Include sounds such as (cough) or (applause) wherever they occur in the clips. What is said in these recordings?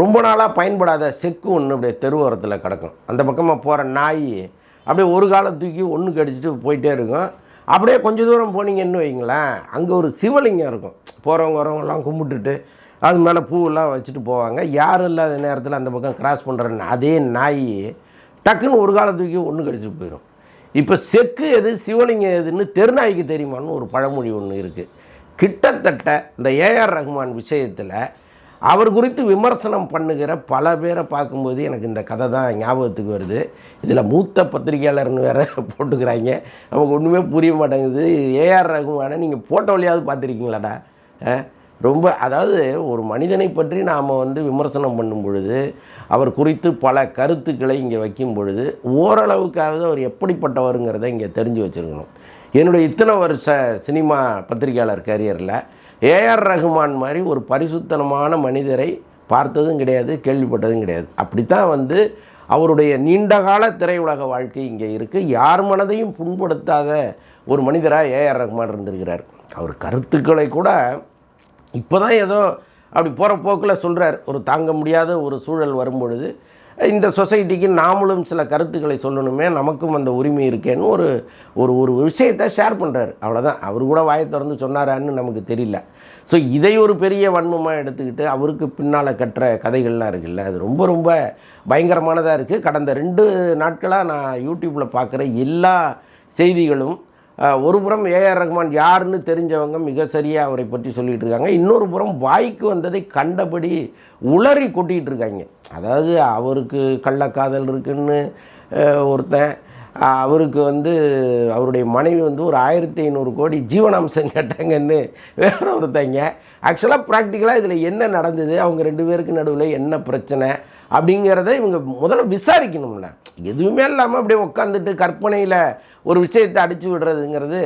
ரொம்ப நாளாக பயன்படாத செக்கு ஒன்று அப்படியே தெருவோரத்தில் கிடக்கும். அந்த பக்கமாக போகிற நாய் அப்படியே ஒரு காலம் தூக்கி ஒன்று கடிச்சிட்டு போயிட்டே இருக்கும். அப்படியே கொஞ்சம் தூரம் போனீங்கன்னு வைங்களேன் அங்கே ஒரு சிவலிங்கம் இருக்கும். போகிறவங்க வரவங்கலாம் கும்பிட்டுட்டு அது மேலே பூவெல்லாம் வச்சுட்டு போவாங்க. யாரும் இல்லாத நேரத்தில் அந்த பக்கம் கிராஸ் பண்ணுற அதே நாய் டக்குன்னு ஒரு காலம் தூக்கி ஒன்று கடிச்சிட்டு போயிடும். இப்போ செக்கு எது சிவலிங்கம் எதுன்னு தெருநாய்க்கு தெரியுமான்னு ஒரு பழமொழி ஒன்று இருக்குது கிட்டத்தட்ட இந்த ஏஆர் ரஹ்மான் விஷயத்தில் அவர் குறித்து விமர்சனம் பண்ணுகிற பல பேரை பார்க்கும்போது எனக்கு இந்த கதை தான் ஞாபகத்துக்கு வருது. இதில் மூத்த பத்திரிகையாளர்னு வேற (laughs) போட்டுக்கிறாங்க. நமக்கு ஒன்றுமே புரிய மாட்டேங்குது. ஏஆர் ரகுமானை நீங்கள் போட்ட வழியாவது பார்த்துருக்கீங்களாடா? ரொம்ப அதாவது ஒரு மனிதனை பற்றி நாம் வந்து விமர்சனம் பண்ணும் பொழுது அவர் குறித்து பல கருத்துக்களை இங்கே வைக்கும் பொழுது ஓரளவுக்காவது அவர் எப்படிப்பட்டவருங்கிறத இங்கே தெரிஞ்சு வச்சுருக்கணும். என்னுடைய இத்தனை வருஷ சினிமா பத்திரிகையாளர் கேரியரில் ஏஆர் ரகுமான் மாதிரி ஒரு பரிசுத்தனமான மனிதரை பார்த்ததும் கிடையாது கேள்விப்பட்டதும் கிடையாது. அப்படித்தான் வந்து அவருடைய நீண்டகால திரையுலக வாழ்க்கை இங்கே இருக்குது யார் மனதையும் புண்படுத்தாத ஒரு மனிதராக ஏஆர் ரகுமான் இருந்திருக்கிறார். அவர் கருத்துக்களை கூட இப்போ தான் ஏதோ அப்படி போகிற போக்கில் சொல்கிறார் ஒரு தாங்க முடியாத ஒரு சூழல் வரும்பொழுது இந்த சொசைட்டிக்கு நாமளும் சில கருத்துக்களை சொல்லணுமே நமக்கும் அந்த உரிமை இருக்கேன்னு ஒரு ஒரு ஒரு விஷயத்தை ஷேர் பண்ணுறாரு அவ்வளோதான் அவர் கூட வாயை திறந்து சொன்னாரான்னு நமக்கு தெரியல. ஸோ இதை ஒரு பெரிய வன்மமாக எடுத்துக்கிட்டு அவருக்கு பின்னால் கட்டுற கதைகள்லாம் இருக்குல்ல. அது ரொம்ப ரொம்ப பயங்கரமானதாக இருக்குது கடந்த ரெண்டு நாட்களாக நான் யூடியூப்பில் பார்க்குற எல்லா செய்திகளும் ஒரு புறம் ஏஆர் ரஹ்மான் யாருன்னு தெரிஞ்சவங்க மிக சரியாக அவரை பற்றி சொல்லிகிட்டு இருக்காங்க. இன்னொரு புறம் வாய்க்கு வந்ததை கண்டபடி உளறி கொட்டிகிட்டு இருக்காங்க. அதாவது அவருக்கு கள்ளக்காதல் இருக்குன்னு ஒருத்தன் அவருக்கு வந்து அவருடைய மனைவி வந்து ஒரு ஆயிரத்தி ஐநூறு கோடி ஜீவனாம்சம் கேட்டாங்கன்னு வேற ஒருத்தங்க. ஆக்சுவலாக ப்ராக்டிக்கலாக இதில் என்ன நடந்தது? அவங்க ரெண்டு பேருக்கு நடுவில் என்ன பிரச்சனை? அப்படிங்கிறத இவங்க முதல்ல விசாரிக்கணும்ல. எதுவுமே இல்லாமல் அப்படியே உட்காந்துட்டு கற்பனையில் ஒரு விஷயத்தை அடித்து விடுறதுங்கிறது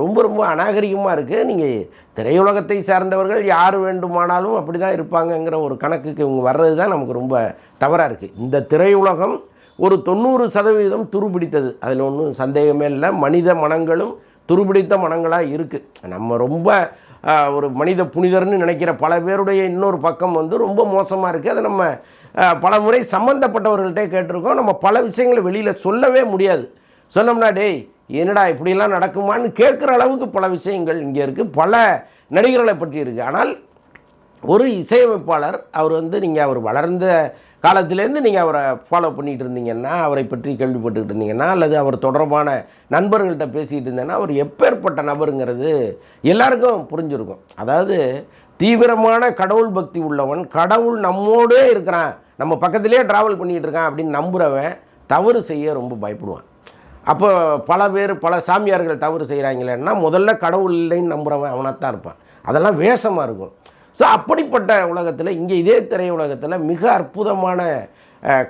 ரொம்ப ரொம்ப அநாகரிகமாக இருக்குது நீங்கள் திரையுலகத்தை சார்ந்தவர்கள் யார் வேண்டுமானாலும் அப்படி தான் இருப்பாங்கங்கிற ஒரு கணக்குக்கு இவங்க வர்றது தான் நமக்கு ரொம்ப தவறாக இருக்குது இந்த திரையுலகம் ஒரு தொண்ணூறு சதவீதம் துருபிடித்தது அதில் ஒன்றும் சந்தேகமே இல்லை. மனித மனங்களும் துருபிடித்த மனங்களாக இருக்குது நம்ம ரொம்ப ஒரு மனித புனிதர்னு நினைக்கிற பல பேருடைய இன்னொரு பக்கம் வந்து ரொம்ப மோசமாக இருக்குது அதை நம்ம பல முறை சம்மந்தப்பட்டவர்கள்ட்டே கேட்டிருக்கோம். நம்ம பல விஷயங்களை வெளியில் சொல்லவே முடியாது. சொன்னோம்னா டேய் என்னடா இப்படிலாம் நடக்குமான்னு கேட்குற அளவுக்கு பல விஷயங்கள் இங்கே இருக்குது பல நடிகர்களை பற்றி இருக்குது ஆனால் ஒரு இசையமைப்பாளர் அவர் வந்து நீங்கள் அவர் வளர்ந்த காலத்திலேருந்து நீங்கள் அவரை ஃபாலோ பண்ணிகிட்டு இருந்தீங்கன்னா அவரை பற்றி கேள்விப்பட்டுக்கிட்டு இருந்தீங்கன்னா அல்லது அவர் தொடர்பான நண்பர்கள்ட்ட பேசிகிட்டு இருந்தேன்னா அவர் எப்பேற்பட்ட நபருங்கிறது எல்லாருக்கும் புரிஞ்சிருக்கும். அதாவது தீவிரமான கடவுள் பக்தி உள்ளவன் கடவுள் நம்மோடே இருக்கிறான். நம்ம பக்கத்திலே ட்ராவல் பண்ணிகிட்டு இருக்கான் அப்படின்னு நம்புகிறவன் தவறு செய்ய ரொம்ப பயப்படுவான். அப்போ பல பேர் பல சாமியார்கள் தவறு செய்கிறாங்களேன்னா முதல்ல கடவுள் இல்லைன்னு நம்புகிறவன் அவனாக தான் இருப்பான். அதெல்லாம் வேஷமாக இருக்கும். ஸோ அப்படிப்பட்ட உலகத்தில் இங்கே இதே திரையுலகத்தில் மிக அற்புதமான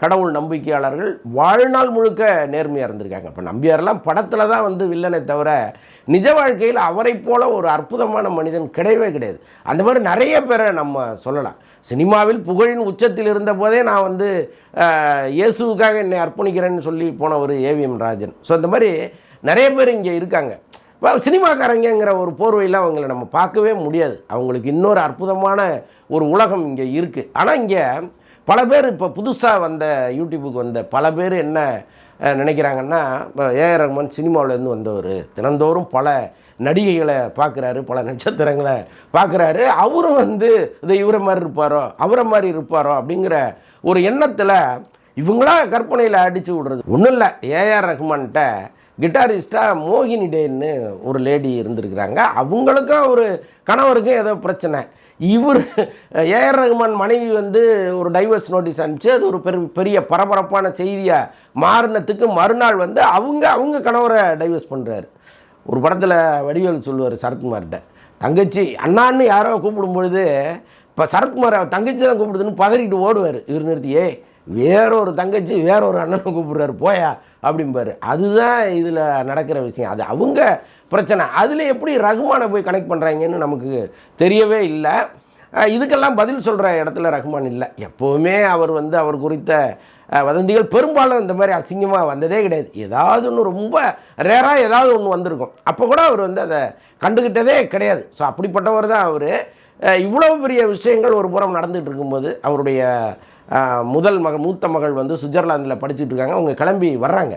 கடவுள் நம்பிக்கையாளர்கள் வாழ்நாள் முழுக்க நேர்மையாக இருந்திருக்காங்க. இப்போ நம்பியாரெல்லாம் படத்தில் தான் வந்து வில்லனை தவிர நிஜ வாழ்க்கையில் அவரைப் போல ஒரு அற்புதமான மனிதன் கிடையவே கிடையாது. அந்த மாதிரி நிறைய பேரை நம்ம சொல்லலாம். சினிமாவில் புகழின் உச்சத்தில் இருந்த போதே நான் வந்து இயேசுவுக்காக என்னை அர்ப்பணிக்கிறேன்னு சொல்லி போனவர் ஏவிஎம் ராஜன். ஸோ அந்த மாதிரி நிறைய பேர் இங்கே இருக்காங்க. சினிமாக்காரங்கிற ஒரு போர்வையில் அவங்கள நம்ம பார்க்கவே முடியாது. அவங்களுக்கு இன்னொரு அற்புதமான ஒரு உலகம் இங்கே இருக்குது ஆனால் இங்கே பல பேர் இப்போ புதுசாக வந்த யூடியூபுக்கு வந்த பல பேர் என்ன நினைக்கிறாங்கன்னா இப்போ ஏஆர் ரஹ்மான் சினிமாவிலேருந்து வந்தவர். தினந்தோறும் பல நடிகைகளை பார்க்குறாரு பல நட்சத்திரங்களை பார்க்குறாரு. அவரும் வந்து இது இவரை மாதிரி இருப்பாரோ அவரை மாதிரி இருப்பாரோ அப்படிங்கிற ஒரு எண்ணத்தில் இவங்களா கற்பனையில் அடித்து விடுறது. ஒன்றும் இல்லை. ஏஆர் ரஹ்மான்கிட்ட கிட்டாரிஸ்டாக மோகினி டேன்னு ஒரு லேடி இருந்திருக்கிறாங்க. அவங்களுக்கும் ஒரு கணவருக்கும் ஏதோ பிரச்சனை. இவர் ஏஆர் ரகுமான் மனைவி வந்து ஒரு டைவர்ஸ் நோட்டீஸ் அனுப்பிச்சு அது ஒரு பெரு பெரிய பரபரப்பான செய்தியாக மாறினத்துக்கு மறுநாள் வந்து அவங்க அவங்க கணவரை டைவர்ஸ் பண்ணுறாரு ஒரு படத்தில் வடிவேல் சொல்லுவார் சரத்குமார்கிட்ட தங்கச்சி அண்ணான்னு யாரோ கூப்பிடும் பொழுது இப்போ சரத்குமார் அவர் தங்கச்சி தான் கூப்பிடுதுன்னு பதறிக்கிட்டு ஓடுவார். இவர் நிறுத்தியே வேற ஒரு தங்கச்சி வேறொரு அண்ணனை கூப்பிடுறாரு போயா அப்படிம்பாரு. அதுதான் இதில் நடக்கிற விஷயம். அது அவங்க பிரச்சனை. அதில் எப்படி ரகுமானை போய் கனெக்ட் பண்ணுறாங்கன்னு நமக்கு தெரியவே இல்லை. இதுக்கெல்லாம் பதில் சொல்கிற இடத்துல ரஹ்மான் இல்லை. எப்போவுமே அவர் வந்து அவர் குறித்த வதந்திகள் பெரும்பாலும் இந்த மாதிரி அசிங்கமாக வந்ததே கிடையாது. ஏதாவது ஒன்று ரொம்ப ரேராக ஏதாவது ஒன்று வந்திருக்கும். அப்போ கூட அவர் வந்து அதை கண்டுக்கிட்டதே கிடையாது. ஸோ அப்படிப்பட்டவர் தான் அவர். இவ்வளோ பெரிய விஷயங்கள் ஒரு புறம் நடந்துகிட்டு இருக்கும்போது அவருடைய முதல் மகள் மூத்த மகள் வந்து சுவிட்சர்லாந்தில் படிச்சுட்டு இருக்காங்க அவங்க கிளம்பி வர்றாங்க.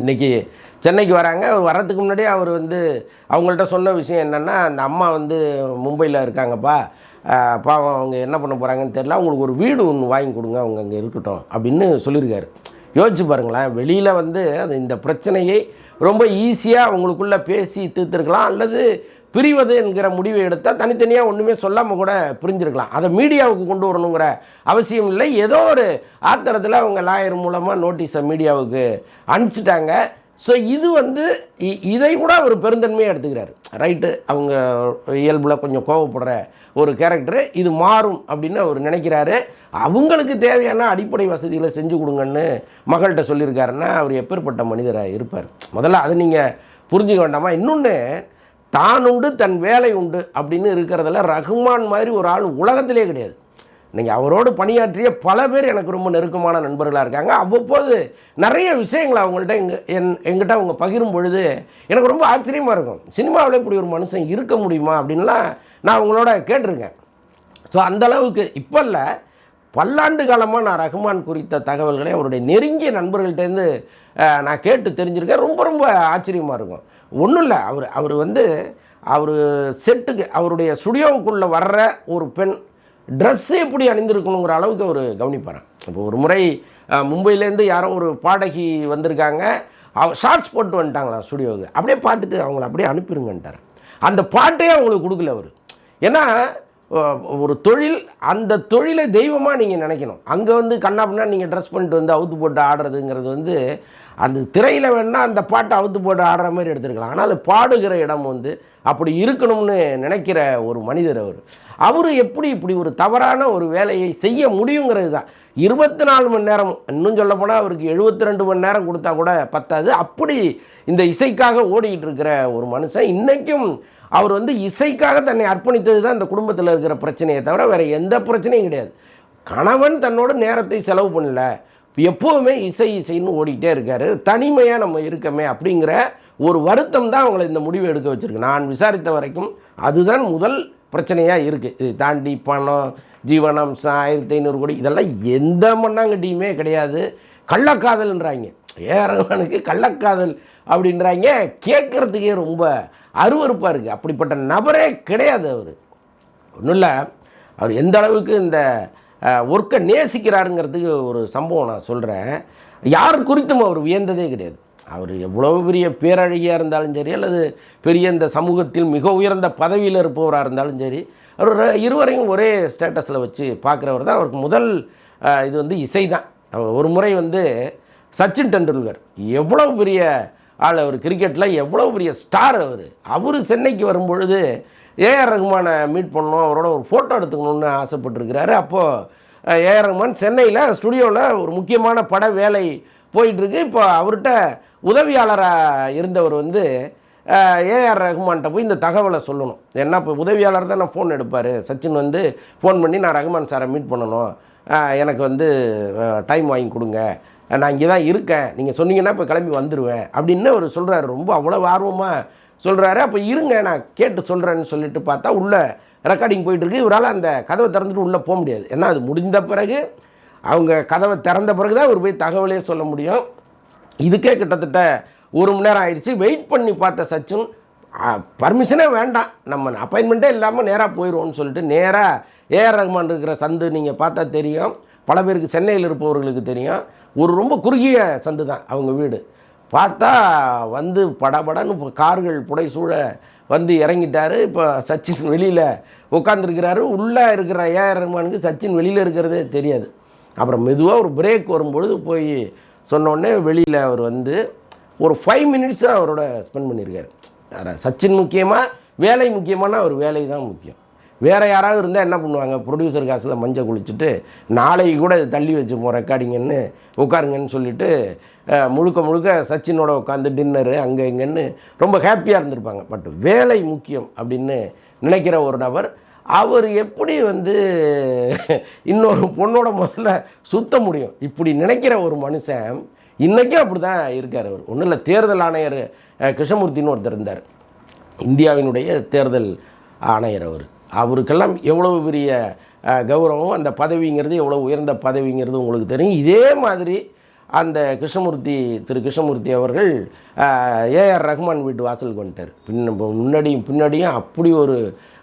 இன்றைக்கி சென்னைக்கு வராங்க. வர்றதுக்கு முன்னாடியே அவர் வந்து அவங்கள்ட்ட சொன்ன விஷயம் என்னென்னா அந்த அம்மா வந்து மும்பையில் இருக்காங்கப்பா. பாவம் அவங்க என்ன பண்ண போகிறாங்கன்னு தெரில அவங்களுக்கு ஒரு வீடு ஒன்று வாங்கி கொடுங்க அவங்க அங்கே இருக்கட்டும் அப்படின்னு சொல்லியிருக்காரு. யோசிச்சு பாருங்களேன் வெளியில் வந்து அது இந்த பிரச்சனையை ரொம்ப ஈஸியாக அவங்களுக்குள்ளே பேசி தீர்த்துருக்கலாம். அல்லது பிரிவது என்கிற முடிவை எடுத்தால் தனித்தனியாக ஒன்றுமே சொல்லாமல் கூட பிரிஞ்சிருக்கலாம். அதை மீடியாவுக்கு கொண்டு வரணுங்கிற அவசியம் இல்லை. ஏதோ ஒரு ஆத்திரத்தில் அவங்க லாயர் மூலமாக நோட்டீஸை மீடியாவுக்கு அனுப்பிச்சிட்டாங்க. ஸோ இது வந்து இ- இதை கூட அவர் பெருந்தன்மையாக எடுத்துக்கிறார். ரைட்டு அவங்க இயல்பில் கொஞ்சம் கோவப்படுற ஒரு கேரக்டரு இது மாறும் அப்படின்னு அவர் நினைக்கிறாரு. அவங்களுக்கு தேவையான அடிப்படை வசதிகளை செஞ்சு கொடுங்கன்னு மகள்கிட்ட சொல்லியிருக்காருன்னா அவர் எப்பேற்பட்ட மனிதராக இருப்பார். முதல்ல அதை நீங்கள் புரிஞ்சுக்க வேண்டாமா? இன்னொன்று தான் உண்டு தன் வேலை உண்டு அப்படின்னு இருக்கிறதுல ரகுமான் மாதிரி ஒரு ஆள் உலகத்திலே கிடையாது. நீங்கள் அவரோடு பணியாற்றிய பல பேர் எனக்கு ரொம்ப நெருக்கமான நண்பர்களாக இருக்காங்க. அவ்வப்போது நிறைய விஷயங்களை அவங்கள்ட்ட எங்கள் என் எங்கிட்ட அவங்க பகிரும் பொழுது எனக்கு ரொம்ப ஆச்சரியமாக இருக்கும். சினிமாவில் இப்படி ஒரு மனுஷன் இருக்க முடியுமா அப்படின்லாம் நான் அவங்களோட கேட்டிருக்கேன். ஸோ அந்தளவுக்கு இப்போ இல்லை. பல்லாண்டு காலமாக நான் ரஹ்மான் குறித்த தகவல்களை அவருடைய நெருங்கிய நண்பர்கள்ட்டேருந்து நான் கேட்டு தெரிஞ்சிருக்கேன். ரொம்ப ரொம்ப ஆச்சரியமாக இருக்கும். ஒன்றும் இல்லை. அவர் அவர் வந்து அவர் செட்டுக்கு அவருடைய ஸ்டுடியோவுக்குள்ளே வர்ற ஒரு பெண் ட்ரெஸ்ஸு எப்படி அணிந்திருக்கணுங்கிற அளவுக்கு அவர் கவனிப்பார் இப்போ ஒரு முறை மும்பையிலேருந்து யாரோ ஒரு பாடகி வந்திருக்காங்க. அவ ஷார்ட்ஸ் போட்டு வந்துட்டாங்களா ஸ்டுடியோவுக்கு. அப்படியே பார்த்துட்டு அவங்கள அப்படியே அனுப்பிடுங்கன்ட்டார் அந்த பாட்டே அவங்களுக்கு கொடுக்கல அவர். ஏன்னா ஒரு தொழில் அந்த தொழிலை தெய்வமாக நீங்கள் நினைக்கணும். அங்கே வந்து கண்ணாப்புனா நீங்கள் ட்ரெஸ் பண்ணிட்டு வந்து அவுத்து போட்டு ஆடுறதுங்கிறது வந்து அந்த திரையில் வேணால் அந்த பாட்டை அவுத்து போட்டு ஆடுற மாதிரி எடுத்துருக்கலாம். ஆனால் அது பாடுகிற இடம் வந்து அப்படி இருக்கணும்னு நினைக்கிற ஒரு மனிதர் அவர். அவர் எப்படி இப்படி ஒரு தவறான ஒரு வேலையை செய்ய முடியுங்கிறது தான். இருபத்தி நாலு மணி நேரம் இன்னும் சொல்ல போனால் அவருக்கு எழுபத்தி ரெண்டு மணி நேரம் கொடுத்தா கூட பத்தாது. அப்படி இந்த இசைக்காக ஓடிக்கிட்டு இருக்கிற ஒரு மனுஷன் இன்றைக்கும் அவர் வந்து இசைக்காக தன்னை அர்ப்பணித்தது தான் இந்த குடும்பத்தில் இருக்கிற பிரச்சனையை தவிர வேறு எந்த பிரச்சனையும் கிடையாது. கணவன் தன்னோட நேரத்தை செலவு பண்ணல. எப்போவுமே இசை இசைன்னு ஓடிக்கிட்டே இருக்காரு. தனிமையாக நம்ம இருக்கமே அப்படிங்கிற ஒரு வருத்தம் தான் அவங்களை இந்த முடிவு எடுக்க வச்சுருக்கு. நான் விசாரித்த வரைக்கும் அதுதான் முதல் பிரச்சனையாக இருக்குது இது தாண்டி பணம் ஜீவனம்சம் ஆயிரத்தி ஐநூறு கோடி இதெல்லாம் எந்த மண்ணாங்கட்டியுமே கிடையாது. கள்ளக்காதல்ன்றாங்க. ஏரவனுக்கு கள்ளக்காதல் அப்படின்றாங்க. கேட்குறதுக்கே ரொம்ப அருவருப்பாக இருக்குது அப்படிப்பட்ட நபரே கிடையாது அவர். ஒன்றும் இல்லை. அவர் எந்த அளவுக்கு இந்த ஒர்க்கை நேசிக்கிறாருங்கிறதுக்கு ஒரு சம்பவம் நான் சொல்கிறேன் யார் குறித்தும் அவர் வியந்ததே கிடையாது. அவர் எவ்வளோ பெரிய பேரழகியாக இருந்தாலும் சரி அல்லது பெரிய இந்த சமூகத்தில் மிக உயர்ந்த பதவியில் இருப்பவராக இருந்தாலும் சரி அவர் இருவரையும் ஒரே ஸ்டேட்டஸில் வச்சு பார்க்குறவர் தான் அவருக்கு முதல் இது வந்து இசை தான். அவர் ஒரு முறை வந்து சச்சின் டெண்டுல்கர். எவ்வளோ பெரிய ஆள் அவர் கிரிக்கெட்டில் எவ்வளோ பெரிய ஸ்டார் அவர். அவர் சென்னைக்கு வரும்பொழுது ஏஆர் ரகுமானை மீட் பண்ணணும் அவரோட ஒரு ஃபோட்டோ எடுத்துக்கணும்னு ஆசைப்பட்டிருக்கிறாரு. அப்போது ஏஆர் ரகுமான் சென்னையில் ஸ்டுடியோவில் ஒரு முக்கியமான பட வேலை போயிட்டுருக்கு. இப்போ அவர்கிட்ட உதவியாளராக இருந்தவர் வந்து ஏஆர் ரஹ்மான்கிட்ட போய் இந்த தகவலை சொல்லணும். ஏன்னா இப்போ உதவியாளர் தான் நான் ஃபோன் எடுப்பார். சச்சின் வந்து ஃபோன் பண்ணி நான் ரகுமான் சாரை மீட் பண்ணணும். எனக்கு வந்து டைம் வாங்கி கொடுங்க. நான் இங்கே தான் இருக்கேன். நீங்கள் சொன்னீங்கன்னா இப்போ கிளம்பி வந்துடுவேன் அப்படின்னு அவர் சொல்கிறாரு ரொம்ப அவ்வளோ ஆர்வமாக சொல்கிறாரு அப்போ இருங்க நான் கேட்டு சொல்கிறேன்னு சொல்லிட்டு பார்த்தா உள்ளே ரெக்கார்டிங் போயிட்டுருக்கு. இவரால் அந்த கதவை திறந்துட்டு உள்ளே போக முடியாது. ஏன்னா அது முடிந்த பிறகு அவங்க கதவை திறந்த பிறகு தான் அவர் போய் தகவலே சொல்ல முடியும். இதுக்கே கிட்டத்தட்ட ஒரு மணி நேரம் ஆயிடுச்சு. வெயிட் பண்ணி பார்த்த சச்சின் பர்மிஷனே வேண்டாம். நம்ம அப்பாயின்மெண்ட்டே இல்லாமல் நேராக போயிடுவோம்னு சொல்லிட்டு நேராக ஏஆர் ரஹ்மான் இருக்கிற சந்து நீங்கள் பார்த்தா தெரியும். பல பேருக்கு சென்னையில் இருப்பவர்களுக்கு தெரியும். ஒரு ரொம்ப குறுகிய சந்து தான் அவங்க வீடு. பார்த்தா வந்து படபடன்னு இப்போ கார்கள் புடைசூழ வந்து இறங்கிட்டார். இப்போ சச்சின் வெளியில் உட்காந்துருக்கிறாரு உள்ளே இருக்கிற ஏஆர் ரஹ்மானுக்கு சச்சின் வெளியில் இருக்கிறதே தெரியாது. அப்புறம் மெதுவாக ஒரு பிரேக் வரும்பொழுது போய் சொன்னோடனே வெளியில் அவர் வந்து ஒரு ஃபைவ் மினிட்ஸ் அவரோட ஸ்பெண்ட் பண்ணியிருக்காரு. சச்சின் முக்கியமாக வேலை முக்கியமான அவர் வேலை தான் முக்கியம். வேறு யாராவது இருந்தால் என்ன பண்ணுவாங்க? ப்ரொடியூசர் காசில் மஞ்சள் குளிச்சுட்டு நாளைக்கு கூட இது தள்ளி வச்சுப்போம் ரெக்கார்டிங்கன்னு உட்காருங்கன்னு சொல்லிட்டு முழுக்க முழுக்க சச்சினோட உட்காந்து டின்னரு அங்கே இங்கேன்னு ரொம்ப ஹாப்பியாக இருந்திருப்பாங்க. பட் வேலை முக்கியம் அப்படின்னு நினைக்கிற ஒரு நபர் அவர் எப்படி வந்து இன்னொரு பொண்ணோட முதல்ல சுத்த முடியும்? இப்படி நினைக்கிற ஒரு மனுஷன் இன்றைக்கும் அப்படி தான் இருக்கார் அவர். ஒன்றும் இல்லை தேர்தல் ஆணையர் கிருஷ்ணமூர்த்தின்னு ஒருத்தர் இருந்தார். இந்தியாவினுடைய தேர்தல் ஆணையர் அவர். அவருக்கெல்லாம் எவ்வளவு பெரிய கௌரவம் அந்த பதவிங்கிறது எவ்வளோ உயர்ந்த பதவிங்கிறது உங்களுக்கு தெரியும். இதே மாதிரி அந்த கிருஷ்ணமூர்த்தி திரு கிருஷ்ணமூர்த்தி அவர்கள் ஏஆர் ரஹ்மான் வீட்டு வாசலுக்கு வந்துட்டார். பின்ன முன்னாடியும் பின்னாடியும் அப்படி ஒரு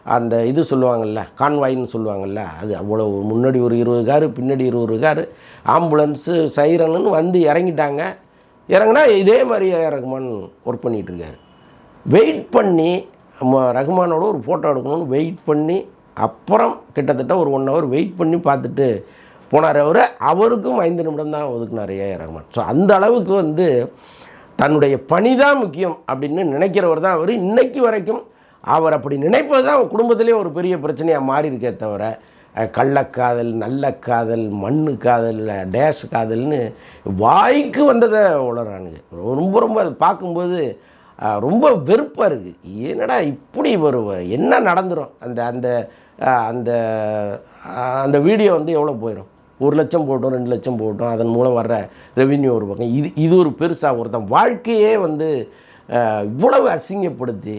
அந்த இது சொல்லுவாங்கள்ல கான்வாயின்னு சொல்லுவாங்கள்ல அது அவ்வளோ முன்னாடி ஒரு இருபது காரு பின்னாடி இருபது காரு ஆம்புலன்ஸு சைரனுன்னு வந்து இறங்கிட்டாங்க. இறங்குனா இதே மாதிரி ஏஆர் ஒர்க் பண்ணிகிட்ருக்காரு வெயிட் பண்ணி ம- ரகுமானோட ஒரு ஃபோட்டோ எடுக்கணும்னு வெயிட் பண்ணி அப்புறம் கிட்டத்தட்ட ஒரு ஒன் ஹவர் வெயிட் பண்ணி பார்த்துட்டு போனார் அவர். அவருக்கும் ஐந்து நிமிடம் தான் ஒதுக்குனார் ஏஆர் ரகுமான். ஸோ அந்த அளவுக்கு வந்து தன்னுடைய பணி தான் முக்கியம் அப்படின்னு நினைக்கிறவர் தான் அவர். இன்றைக்கு வரைக்கும் அவர் அப்படி நினைப்பது தான் அவன் குடும்பத்திலே ஒரு பெரிய பிரச்சனையாக மாறி இருக்கே தவிர கள்ளக்காதல் நல்ல காதல் மண்ணு காதல் டேஷ் காதல்னு வாய்க்கு வந்ததை உளறானுங்க. ரொம்ப ரொம்ப அதை பார்க்கும்போது ரொம்ப வெறுப்பாக இருக்குது என்னடா இப்படி ஒரு என்ன நடந்துரும்? அந்த அந்த அந்த அந்த வீடியோ வந்து எவ்வளோ போயிடும் ஒரு லட்சம் போட்டோம் ரெண்டு லட்சம் போட்டோம் அதன் மூலம் வர்ற ரெவின்யூ ஒரு பக்கம். இது இது ஒரு பெருசாக ஒருத்தன் வாழ்க்கையே வந்து இவ்வளவு அசிங்கப்படுத்தி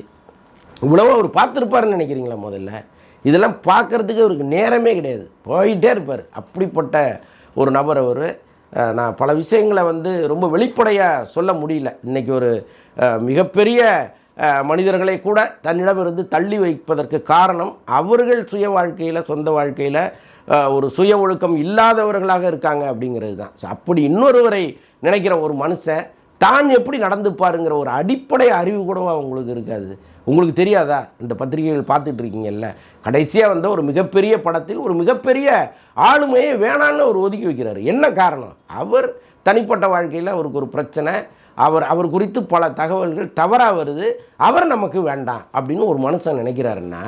இவ்வளவு அவர் பார்த்துருப்பாருன்னு நினைக்கிறீங்களா முதல்ல? இதெல்லாம் பார்க்கறதுக்கு அவருக்கு நேரமே கிடையாது. போயிட்டே இருப்பார். அப்படிப்பட்ட ஒரு நபர் அவர். நான் பல விஷயங்களை வந்து ரொம்ப வெளிப்படையாக சொல்ல முடியல. இன்றைக்கி ஒரு மிகப்பெரிய மனிதர்களை கூட தன்னிடமிருந்து தள்ளி வைப்பதற்கு காரணம் அவர்கள் சுய வாழ்க்கையில் சொந்த வாழ்க்கையில் ஒரு சுய ஒழுக்கம் இல்லாதவர்களாக இருக்காங்க அப்படிங்கிறது தான். ஸோ அப்படி இன்னொருவரை நினைக்கிற ஒரு மனுஷன் தான் எப்படி நடந்துப்பாருங்கிற ஒரு அடிப்படை அறிவு கூடவா உங்களுக்கு இருக்காது. உங்களுக்கு தெரியாதா? இந்த பத்திரிகைகள் பார்த்துட்டு இருக்கீங்கல்ல. கடைசியாக வந்த ஒரு மிகப்பெரிய படத்தில் ஒரு மிகப்பெரிய ஆளுமையை வேணான்னு அவர் ஒதுக்கி வைக்கிறார். என்ன காரணம்? அவர் தனிப்பட்ட வாழ்க்கையில் அவருக்கு ஒரு பிரச்சனை. அவர் அவர் குறித்து பல தகவல்கள் தவறாக வருது. அவர் நமக்கு வேண்டாம் அப்படின்னு ஒரு மனுஷன் நினைக்கிறாருன்னா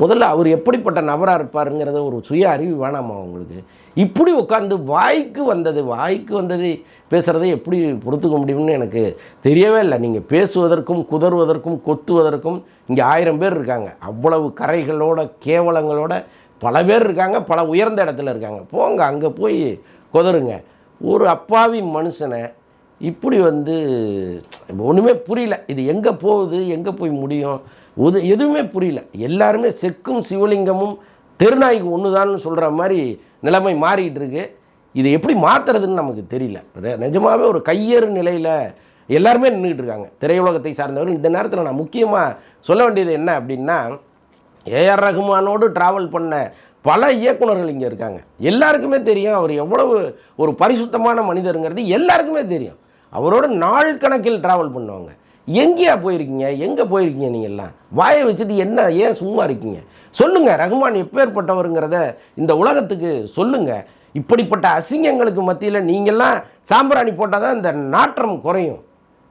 முதல்ல அவர் எப்படிப்பட்ட நபராக இருப்பாருங்கிறத ஒரு சுய அறிவு வேணாமா உங்களுக்கு? இப்படி உட்காந்து வாய்க்கு வந்தது வாய்க்கு வந்தது பேசுகிறதை எப்படி பொறுத்துக்க முடியும்னு எனக்கு தெரியவே இல்லை. நீங்கள் பேசுவதற்கும் குதறுவதற்கும் கொத்துவதற்கும் இங்கே ஆயிரம் பேர் இருக்காங்க. அவ்வளவு கரைகளோட கேவலங்களோட பல பேர் இருக்காங்க பல உயர்ந்த இடத்துல இருக்காங்க. போங்க அங்கே போய் குதறுங்க. ஒரு அப்பாவி மனுஷனை இப்படி வந்து ஒன்றுமே புரியல. இது எங்கே போகுது எங்கே போய் முடியும்? உது எதுவுமே புரியல. எல்லாருமே செக்கும் சிவலிங்கமும் தெருநாய்க்கு ஒன்று தான் சொல்கிற மாதிரி நிலைமை மாறிக்கிட்டு இருக்கு. இதை எப்படி மாற்றுறதுன்னு நமக்கு தெரியல. நிஜமாகவே நிஜமாவே ஒரு கையேறு நிலையில் எல்லாருமே நின்றுட்டு இருக்காங்க. திரையுலகத்தை சார்ந்தவர்கள். இந்த நேரத்தில் நான் முக்கியமாக சொல்ல வேண்டியது என்ன அப்படின்னா ஏஆர் ரகுமானோடு ட்ராவல் பண்ண பல இயக்குனர்கள் இங்கே இருக்காங்க. எல்லாருக்குமே தெரியும். அவர் எவ்வளவு ஒரு பரிசுத்தமான மனிதருங்கிறது எல்லாருக்குமே தெரியும். அவரோட நாள் கணக்கில் ட்ராவல் பண்ணுவாங்க. எங்கேயா போயிருக்கீங்க? எங்கே போயிருக்கீங்க நீங்கள்லாம் வாயை வச்சுட்டு என்ன ஏன் சும்மா இருக்கீங்க? சொல்லுங்கள் ரகுமான் எப்பேற்பட்டவருங்கிறத இந்த உலகத்துக்கு சொல்லுங்கள் இப்படிப்பட்ட அசிங்கங்களுக்கு மத்தியில் நீங்கள்லாம் சாம்பிராணி போட்டால் தான் இந்த நாற்றம் குறையும்.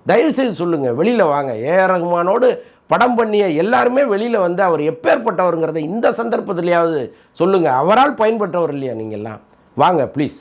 தயவுசெய்து சொல்லுங்கள் வெளியில் வாங்க. ஏஆர் ரகுமானோடு படம் பண்ணிய எல்லாருமே வெளியில் வந்து அவர் எப்பேற்பட்டவருங்கிறத இந்த சந்தர்ப்பத்திலேயாவது சொல்லுங்கள் அவரால் பயன்பட்டவர் இல்லையா நீங்கள்லாம் வாங்க ப்ளீஸ்